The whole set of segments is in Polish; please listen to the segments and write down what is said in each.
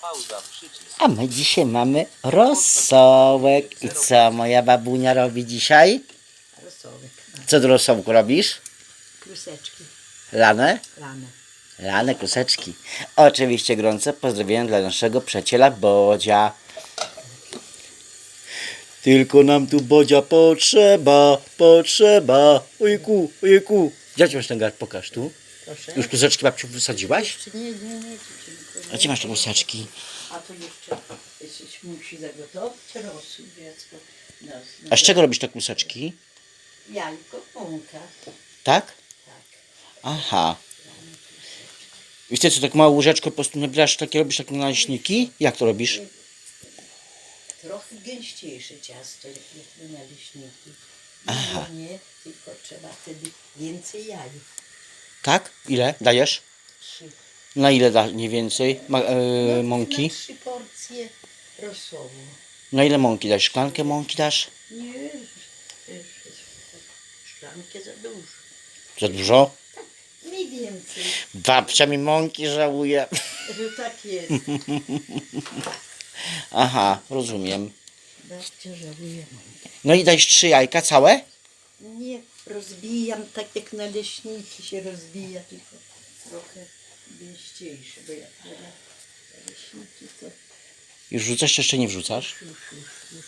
Pauza, przycisk. A my dzisiaj mamy rosołek. I co moja babunia robi dzisiaj? Rosołek. Co do rosołku robisz? Kluseczki. Lane? Lane. Lane kluseczki. Oczywiście gorące pozdrowienia dla naszego przyjaciela Bodzia. Tylko nam tu Bodzia potrzeba, potrzeba. Ojku, ojku. Gdzie masz ten gard? Pokaż tu. Proszę. Już kluseczki babciu wysadziłaś? Jeszcze nie, nie, nie. A gdzie masz te kluseczki? A to jeszcze musi zagotować rosół dziecko. No, no A z czego robisz te kluseczki? Jajko, mąka. Tak? Tak. Aha. I ty co, tak małą łyżeczką po prostu nabierasz takie, robisz takie naleśniki? Jak to robisz? Trochę gęściejsze ciasto, jak na naleśniki. Aha. Nie, nie, tylko trzeba wtedy więcej jaj. Tak? Ile dajesz? Trzy. Na ile da mniej więcej ma, e, No, mąki? Na trzy porcje rosołu. Na ile mąki dasz? Szklankę mąki dasz? Nie, szklankę za dużo. Za dużo? Mniej więcej. Babcia mi mąki żałuje. Że tak jest. Aha, rozumiem. Babcia żałuje mąkę. No i dajesz trzy jajka całe? Nie, rozbijam tak jak naleśniki się rozbija, tylko trochę gęściejsze, bo jak to Już wrzucasz czy jeszcze nie wrzucasz? już, już, już.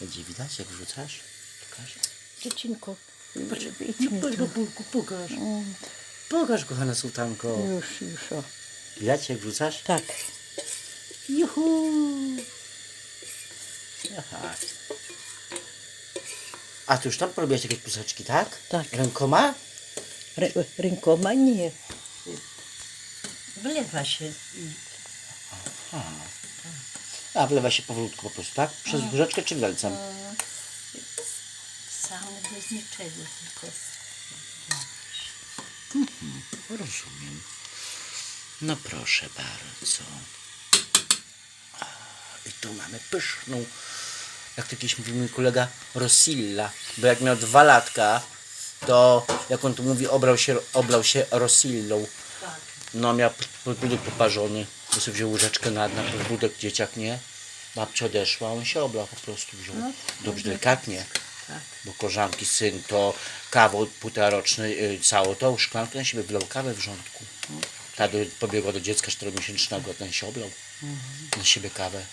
Będzie widać jak wrzucasz? Pokaż. Dziecinko, Pokaż, pokaż. Pokaż kochana sułtanko. Już, już, o. Widać jak wrzucasz? Tak. Juhu! Aha. A ty już tam porobiłaś takie kluseczki, tak? Tak. Rękoma? Rę, rękoma nie. Wlewa się. A wlewa się powolutku po prostu, tak? Przez łyżeczkę czy wielcem? Same bez niczego, tylko Rozumiem. No proszę bardzo. A, I tu mamy pyszną, jak to kiedyś mówił mój kolega, Rosilla. Bo jak miał dwa latka, to jak on tu mówi, obrał się, oblał się Rosillą. tak. No miał podbudek poparzony, bo sobie wziął łyżeczkę na, na podbudek, dzieciak nie. Babcia odeszła, on się oblał po prostu wziął. No, Dobrze delikatnie. Tak. Bo koleżanki, syn to kawał półtoroczny, y, całą tą szklankę na siebie wlał kawę w rządku. Ta do, pobiegła do dziecka czteromiesięcznego, ten się oblał na siebie kawę.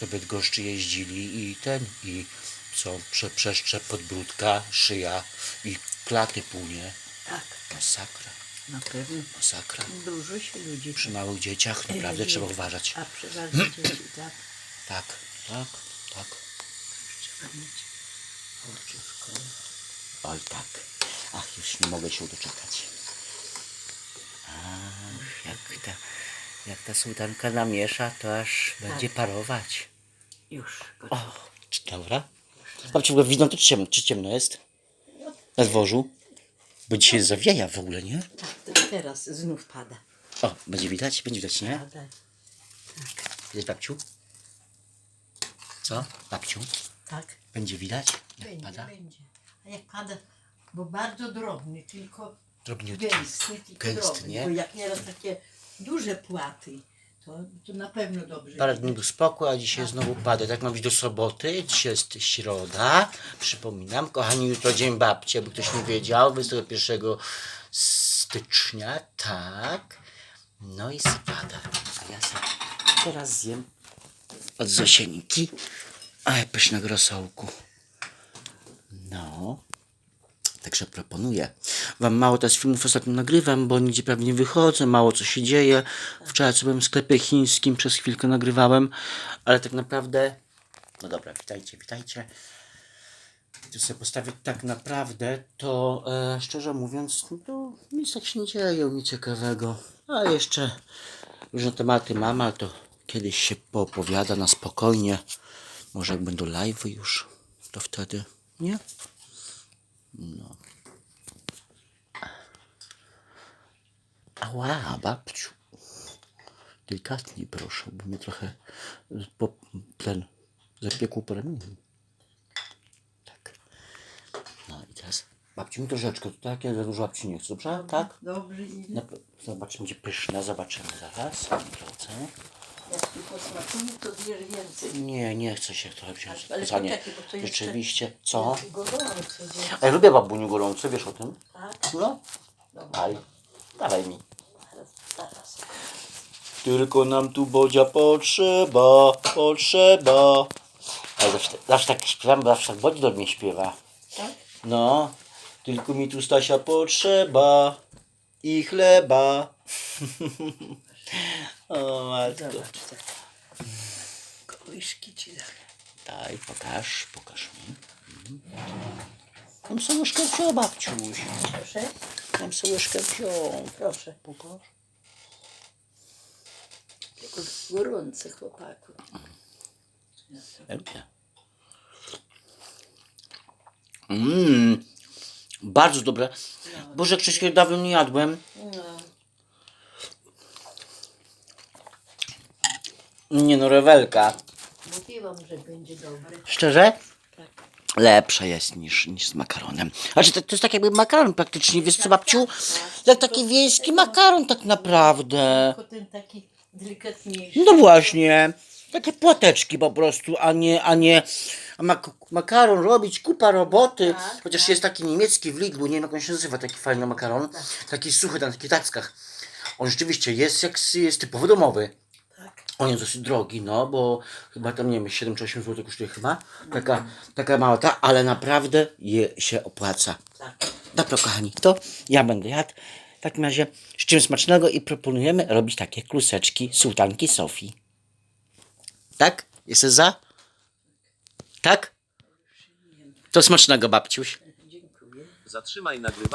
Do Bydgoszczy jeździli i ten, i co, prze, przeszczep podbródka, szyja i klaty półnie. Tak, Masakra, na pewno. masakra. Dużo się ludzi Przy małych dzieciach naprawdę trzeba uważać. A przeważnie dzieci, tak. Tak, tak, tak. Trzeba mieć oczówko. Oj tak. Ach, już nie mogę się doczekać. Ta, jak ta sułtanka namiesza, to aż będzie parować. Już. O, czy- dobra. Babciu, w ogóle widzą to czy ciemno, czy ciemno jest? Na dworzu? Bo dzisiaj zawieja w ogóle, nie? Tak, to teraz znów pada. O, będzie widać? Będzie widać, nie? Pada. Jest babciu? Co? Babciu? Tak. Będzie widać? Jak Będzie, pada? będzie. A jak pada, bo bardzo drobny, tylko Drobniutki. gęsty, tylko Gęsty, drobny. nie? Bo jak nieraz takie duże płaty, to, to na pewno dobrze. Parę dni był spokój, a dzisiaj znowu pada. Tak ma być do soboty. Dzisiaj jest środa. Przypominam, kochani, jutro dzień babci, jakby ktoś nie wiedział. 21 stycznia, tak. No i spada. A ja sobie teraz zjem od Zosieńki. Aj, pysznego rosołku. No. Także proponuję. Wam mało teraz filmów ostatnio nagrywam, bo nigdzie prawie wychodzę, mało co się dzieje. Wczoraj co byłem w sklepie chińskim, przez chwilkę nagrywałem, ale tak naprawdę. No dobra, witajcie, witajcie. Tu sobie postawię tak naprawdę, to e, szczerze mówiąc, no nic tak się nie dzieje, nic ciekawego. A jeszcze różne tematy mam, ale to kiedyś się poopowiada na spokojnie. Może jak będą live już, to wtedy, nie? No. Ała, babciu. Delikatnie proszę, bo mnie trochę ten zapiekł po ramieniu. Tak. No i teraz Babci mi troszeczkę, to tak? Ja za dużo babci nie chcę, dobrze? Tak? Dobrze. No, Zobaczymy, będzie pyszne, zobaczymy zaraz. Drodzy. Jak ci posmakuje, to zjesz więcej. Nie, nie chcę się trochę wziąć. Ale za nie. poczekaj, bo to jeszcze- Rzeczywiście. Co? Gorące. A ja lubię babuniu gorące, wiesz o tym? Tak? No. Daj. Dawaj mi. Tylko nam tu Bodzia potrzeba, potrzeba. Ale zawsze, zawsze tak śpiewam, bo zawsze tak Bodzi do mnie śpiewa. Tak? No, tylko mi tu Stasia potrzeba i chleba. o matko. Zobacz tak. Kołyszki ci dam. Daj, pokaż, pokaż mi. Sobie łyżkę wziął, babciuś. Proszę? Mam sobie łyżkę wziął. Proszę. Pokaż. Tylko gorące chłopaku. Mmm, bardzo dobre. Boże, Krzysiek, dawno nie jadłem. No. Nie no, rewelka. Mówiłam, że będzie dobre. Szczerze? Tak. Lepsze jest niż, niż z makaronem. Znaczy, to, to jest tak jakby makaron praktycznie, wiesz co, babciu? Jak taki wiejski makaron tak naprawdę. Tylko ten taki delikatniejszy. No właśnie, takie płateczki po prostu, a nie, a nie a mak makaron robić, kupa roboty. Tak, Chociaż tak. jest taki niemiecki w Lidlu, nie wiem jak on się nazywa, taki fajny makaron. Taki suchy, na takich tackach. On rzeczywiście jest jak jest typowo domowy. On jest dosyć drogi, no, bo chyba tam, nie wiem, 7 czy 8 zł kosztuje chyba. Taka, taka mała ta, ale naprawdę je się opłaca. Tak. Dobra, kochani, to ja będę jadł. W takim razie życzę smacznego i proponujemy robić takie kluseczki sułtanki Sofii. Tak? Jesteś za? Tak? To smacznego, babciuś. Dziękuję. Zatrzymaj nagrywanie.